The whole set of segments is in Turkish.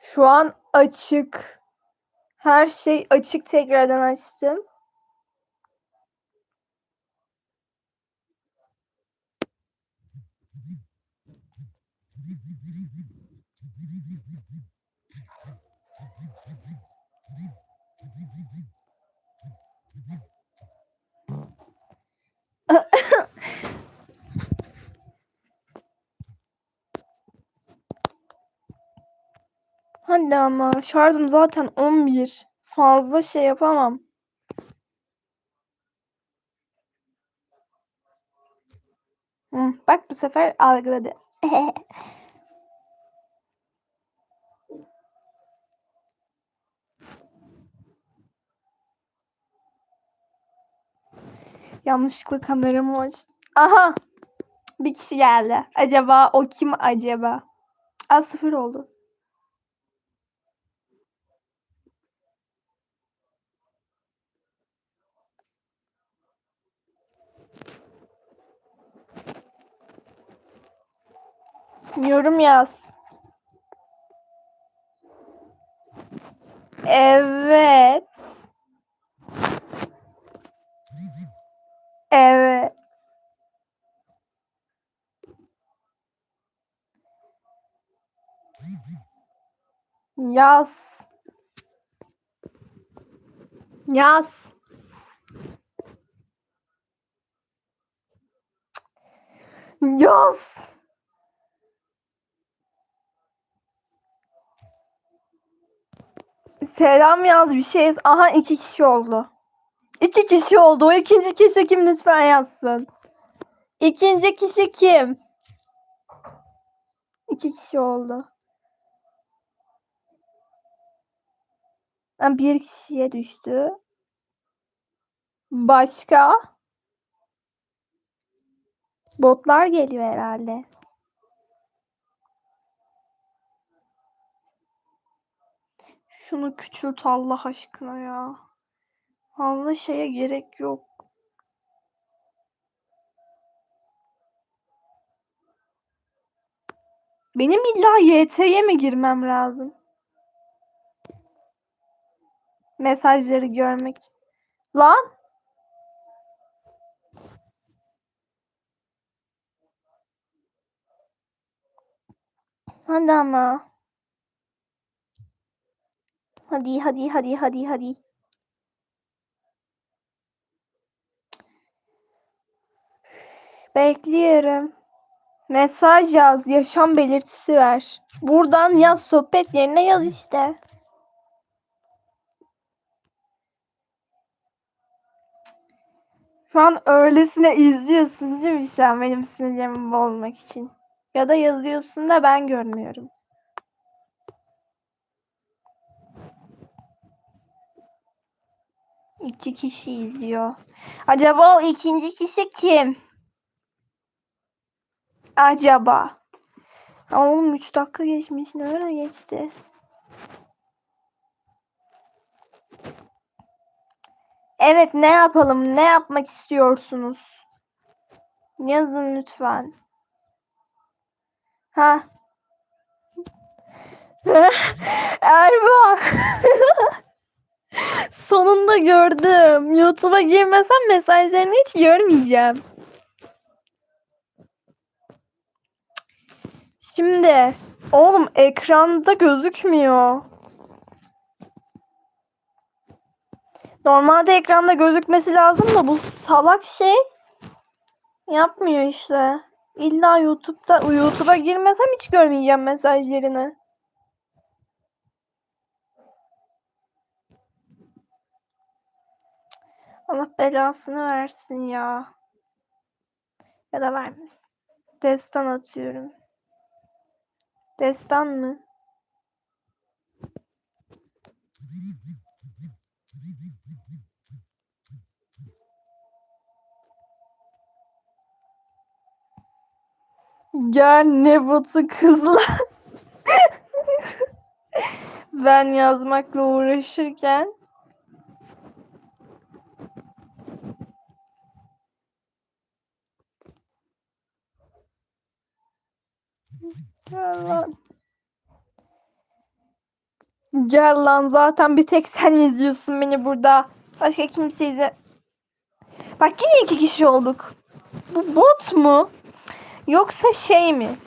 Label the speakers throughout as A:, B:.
A: Şu an açık. Her şey açık tekrardan açtım. Hadi ama şarjım zaten 11. Fazla şey yapamam. Hı, bak bu sefer algıladı. Yanlışlıkla kameramı açtım. Aha! Bir kişi geldi. Acaba o kim acaba? Az sıfır oldu. Yorum yaz. Evet. Evet. Yaz. Yaz. Yaz. Selam yaz bir şey. Aha iki kişi oldu. İki kişi oldu. O ikinci kişi kim lütfen yazsın. İkinci kişi kim? İki kişi oldu. Bir kişiye düştü. Başka? Botlar geliyor herhalde. Şunu küçült Allah aşkına ya. Fazla şeye gerek yok. Benim illa YT'ye mi girmem lazım? Mesajları görmek. Lan! Hadi ama. Hadi hadi hadi hadi hadi. Bekliyorum. Mesaj yaz, yaşam belirtisi ver. Buradan yaz, sohbet yerine yaz işte. Şu an öylesine izliyorsun değil mi an benim sinirlerimi bozmak için? Ya da yazıyorsun da ben görmüyorum. İki kişi izliyor. Acaba o ikinci kişi kim? Acaba. Oğlum 3 dakika geçmiş. Ne ara geçti? Evet ne yapalım? Ne yapmak istiyorsunuz? Yazın lütfen. Ha. Erba. Sonunda gördüm. YouTube'a girmesem mesajlarını hiç görmeyeceğim. Şimdi oğlum ekranda gözükmüyor. Normalde ekranda gözükmesi lazım da bu salak şey yapmıyor işte. İlla YouTube'da YouTube'a girmesem hiç görmeyeceğim mesajlarını. Allah belasını versin ya. Ya da vermesin. Destan atıyorum. Destan mı? Gel ne botu kızlar. ben yazmakla uğraşırken Gel lan. Gel lan zaten bir tek sen izliyorsun beni burada. Başka kimse izle. Bak yine iki kişi olduk. Bu bot mu? Yoksa şey mi?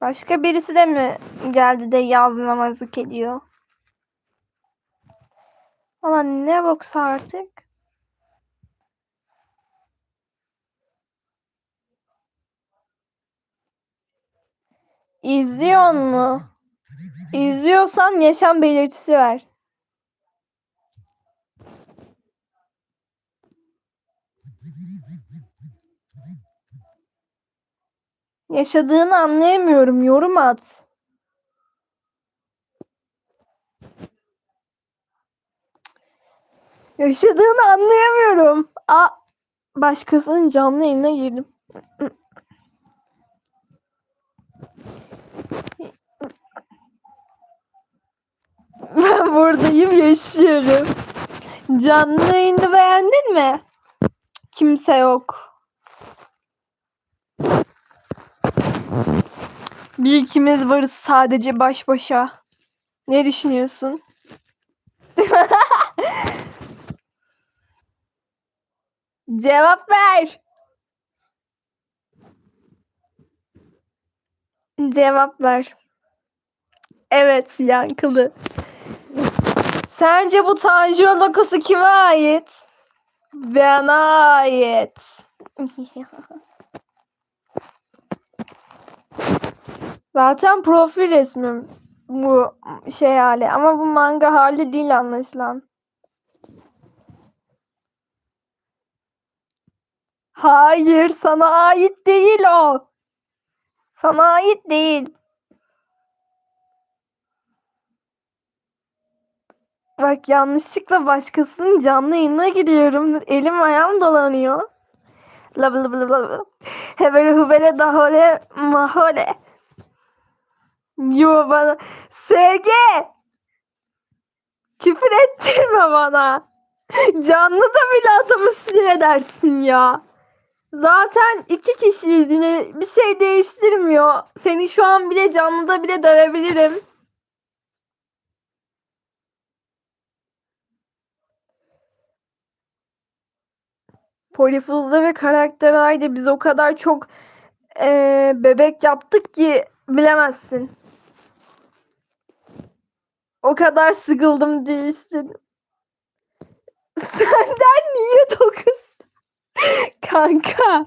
A: Başka birisi de mi geldi de yazmamazlık ediyor? Ama ne boksa artık. İzliyor mu? İzliyorsan yaşam belirtisi ver. Yaşadığını anlayamıyorum. Yorum at. Yaşadığını anlayamıyorum. A başkasının canlı yayına girdim. Ben buradayım yaşıyorum. Canlı yayını beğendin mi? Kimse yok. Bir ikimiz varız sadece baş başa. Ne düşünüyorsun? Cevap ver. Cevap ver. Evet yankılı. Sence bu Tanjiro logosu kime ait? Bana ait. Zaten profil resmim bu şey hali ama bu manga hali değil anlaşılan. Hayır, sana ait değil o. Sana ait değil. Bak yanlışlıkla başkasının canlı yayınına giriyorum. Elim ayağım dolanıyor. La bla bla bla. Hebele hubele dahole mahole. Yo bana. SG! Küfür ettirme bana. Canlı da bile adamı sinir edersin ya. Zaten iki kişiyiz yine bir şey değiştirmiyor. Seni şu an bile canlıda bile dövebilirim. Polifuz'da ve karakter ayda biz o kadar çok eee, bebek yaptık ki bilemezsin. O kadar sıkıldım değilsin. Senden niye dokuz? Kanka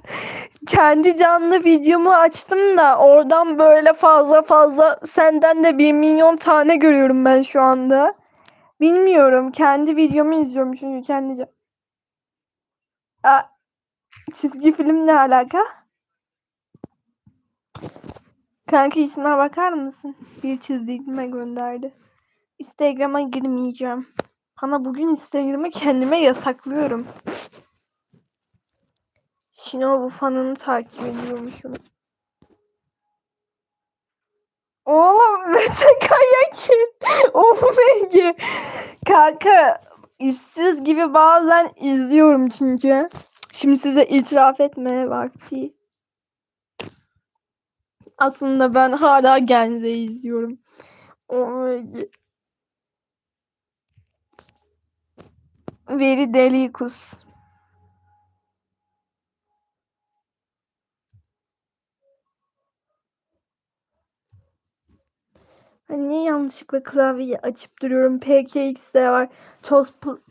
A: kendi canlı videomu açtım da oradan böyle fazla fazla senden de bir milyon tane görüyorum ben şu anda. Bilmiyorum kendi videomu izliyorum çünkü kendi Aa, çizgi film ne alaka? Kanka ismine bakar mısın? Bir çizdiğime gönderdi. Instagram'a girmeyeceğim. Bana bugün Instagram'ı kendime yasaklıyorum. Shinobu fanını takip ediyormuşum. Oğlum Mete Kayakin. Oğlum Ege. Kanka işsiz gibi bazen izliyorum çünkü. Şimdi size itiraf etmeye vakti. Aslında ben hala Genze izliyorum. Ege. Veri Delikus. Ben niye yanlışlıkla klavyeyi açıp duruyorum? PKX'de var.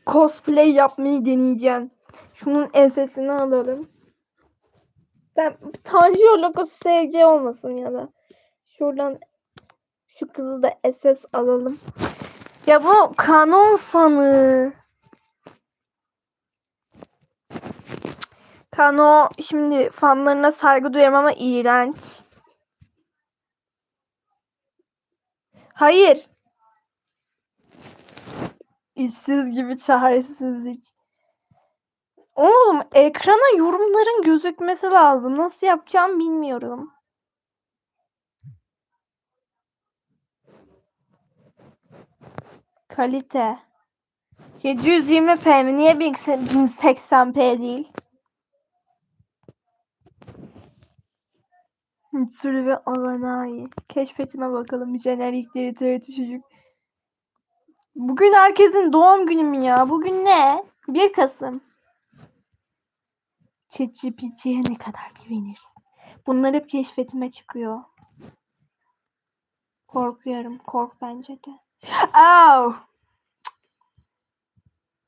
A: Cosplay yapmayı deneyeceğim. Şunun SS'ini alalım. Ben Tanjiro logosu SG olmasın ya da. Şuradan şu kızı da SS alalım. Ya bu kanon fanı. Kano şimdi fanlarına saygı duyarım ama iğrenç. Hayır. İşsiz gibi çaresizlik. Oğlum ekrana yorumların gözükmesi lazım. Nasıl yapacağım bilmiyorum. Kalite. 720p mi? Niye 1080p değil? Mitsuri ve Alanai. Keşfetime bakalım. Jenerikleri TRT çocuk. Bugün herkesin doğum günü mü ya? Bugün ne? 1 Kasım. ChatGPT'ye ne kadar güvenirsin? Bunlar hep keşfetime çıkıyor. Korkuyorum. Kork bence de. Au!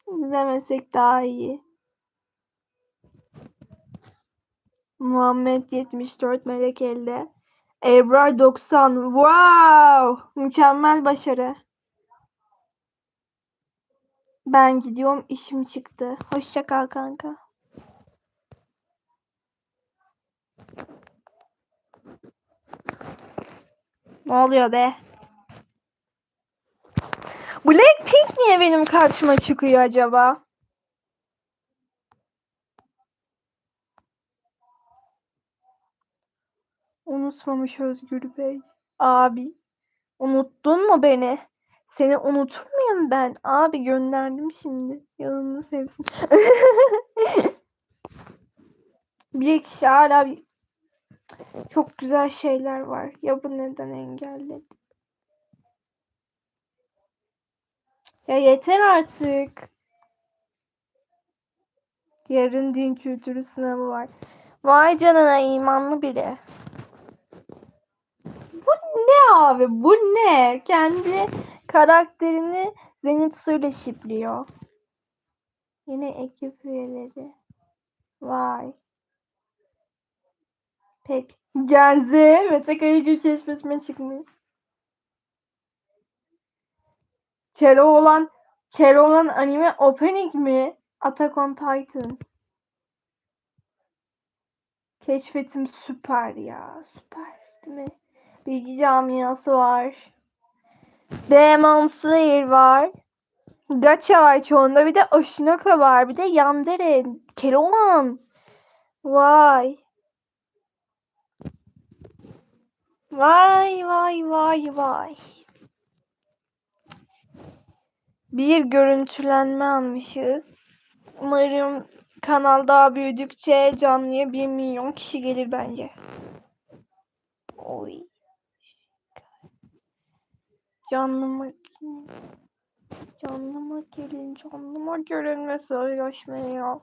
A: İzlemesek daha iyi. Muhammed 74 melek elde. Ebrar 90. Wow! Mükemmel başarı. Ben gidiyorum. işim çıktı. Hoşça kal kanka. Ne oluyor be? Blackpink niye benim karşıma çıkıyor acaba? Unutmamış Özgür Bey. Abi. Unuttun mu beni? Seni unutur muyum ben? Abi gönderdim şimdi. Yanını sevsin. bir kişi hala bir... Çok güzel şeyler var. Ya bu neden engelledi? Ya yeter artık. Yarın din kültürü sınavı var. Vay canına imanlı biri. Abi? Bu ne? Kendi karakterini Zenitsu ile şipliyor. Yine ekip üyeleri. Vay. Pek. Genzi. Mete Kayıgül keşfetme çıkmış. Keloğlan Keloğlan anime opening mi? Attack on Titan. Keşfetim süper ya. Süper. Değil mi? Bilgi camiası var. Demon Slayer var. Gacha var çoğunda. Bir de Oshinoko var. Bir de Yandere. Keloğlan. Vay. Vay vay vay vay. Bir görüntülenme almışız. Umarım kanal daha büyüdükçe canlıya 1 milyon kişi gelir bence. Oy. Canlıma Canlıma gelin, canlıma gelin mesajlaşmaya.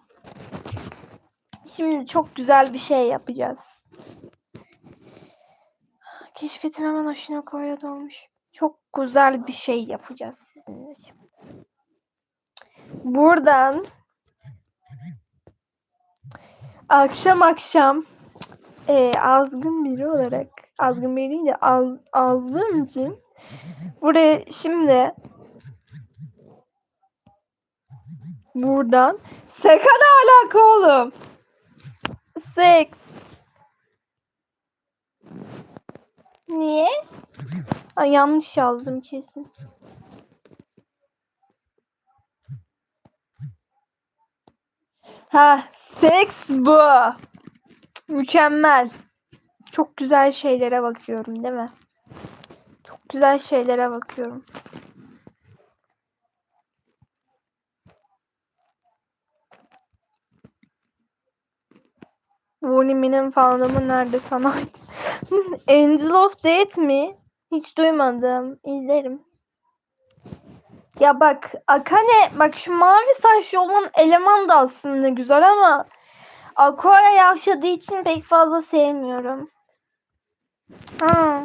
A: Şimdi çok güzel bir şey yapacağız. Keşfetim hemen hoşuna koya dolmuş. Çok güzel bir şey yapacağız sizinle şimdi. Buradan akşam akşam e, azgın biri olarak azgın biri değil de az, azdığım için buraya şimdi buradan seka ne alaka oğlum? Sek. Niye? Ay, yanlış yazdım kesin. Ha, seks bu. Mükemmel. Çok güzel şeylere bakıyorum, değil mi? Güzel şeylere bakıyorum. Volimi'nin fandomu nerede sana? Angel of Death mi? Hiç duymadım. İzlerim. Ya bak Akane bak şu mavi saçlı olan eleman da aslında güzel ama Aqua yavşadığı için pek fazla sevmiyorum. Ha.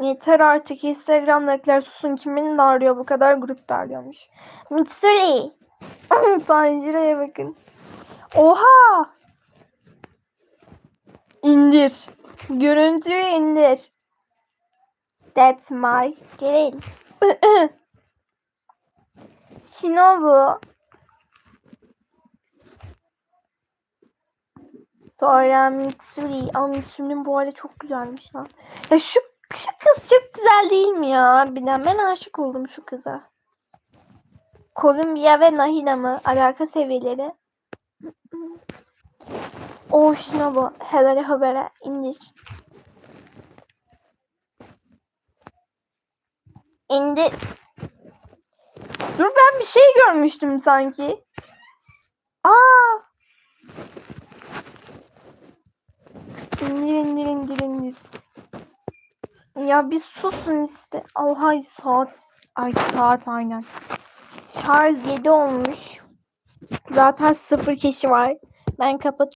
A: Yeter artık Instagram'dakiler susun kimin darlıyor bu kadar grup darlıyormuş. Mitsuri. Tanjiro'ya bakın. Oha! İndir. Görüntüyü indir. That's my girl. Shinobu. Sonra Mitsuri. Aa Mitsuri'nin bu hali çok güzelmiş lan. Ya şu kız çok güzel değil mi ya? Harbiden ben aşık oldum şu kıza. Kolumbiya ve Nahida mı? Alaka seviyeleri. O Shinobu. Hebere hebere indir. İndir. Dur ben bir şey görmüştüm sanki. Aa! İndir indir indir indir. Ya bir susun işte. Oha saat. Ay saat aynen. Şarj 7 olmuş. Zaten sıfır kişi var. Ben kapatıyorum.